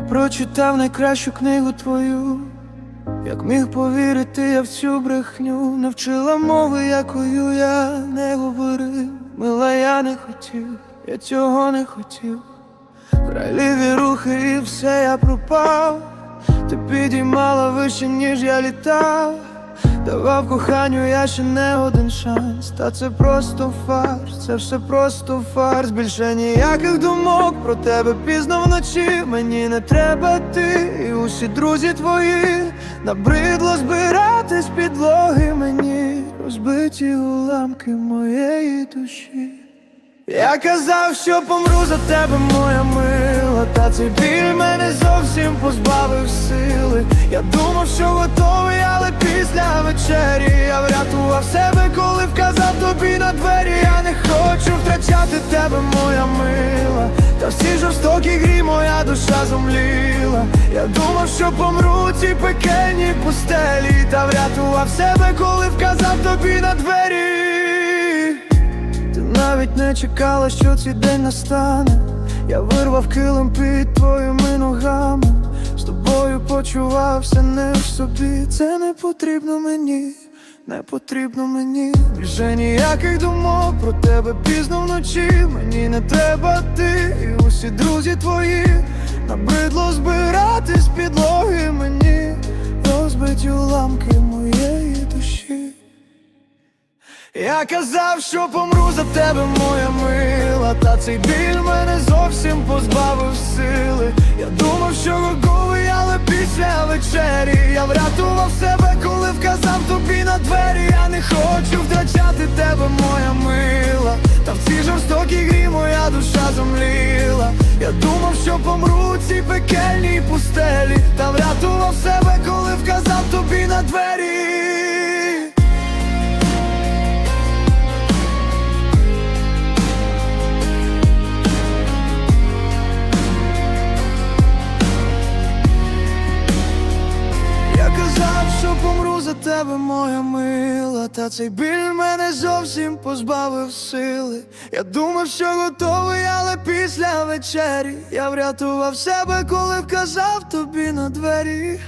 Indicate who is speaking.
Speaker 1: прочитав найкращу книгу твою. Як міг повірити я в цю брехню, навчила мови, якою я не говорив. Мила, я не хотів, я цього не хотів. Крайліві рухи і все я пропав. Ти підіймала вище, ніж я літав. Давав коханню я ще не один шанс. Та це просто фарс, це все просто фарс. Більше ніяких думок про тебе пізно вночі. Мені не треба ти, і усі друзі твої. Набридло збирати з підлоги мені розбиті уламки моєї душі. Я казав, що помру за тебе, моя мила, та цей біль мене зовсім позбавив сили. Я думав, що готовий, але після вечері я врятував себе, коли вказав тобі на двері. Я не хочу втрачати тебе, моя мила. Та в цій жорстокій грі моя душа зомліла. Я думав, що помру у цій пекельній пустелі, та врятував себе, коли вказав тобі на двері. Ти навіть не чекала, що цей день настане. Я вирвав килим під твоїми ногами. З тобою почувався не в собі. Це не потрібно мені, не потрібно мені. Більше ніяких думок про тебе пізно вночі. Мені не треба ти, і усі друзі твої. Набридло збирати з підлоги мені, розбиті уламки моєї душі. Я казав, що помру за тебе, моя мила, та цей біль мене зовсім позбавив сили. Я думав, що готовий, але після вечері я врятував себе, коли вказав тобі на двері. Я не хочу втрачати тебе, моя мила. Та в цій жорстокій грі моя душа зомліла. Я думав, що помру цій пекельній пустелі, та врятував себе, коли вказав тобі на двері. За тебе, моя мила, та цей біль мене зовсім позбавив сили. Я думав, що готовий, але після вечері я врятував себе, коли вказав тобі на двері.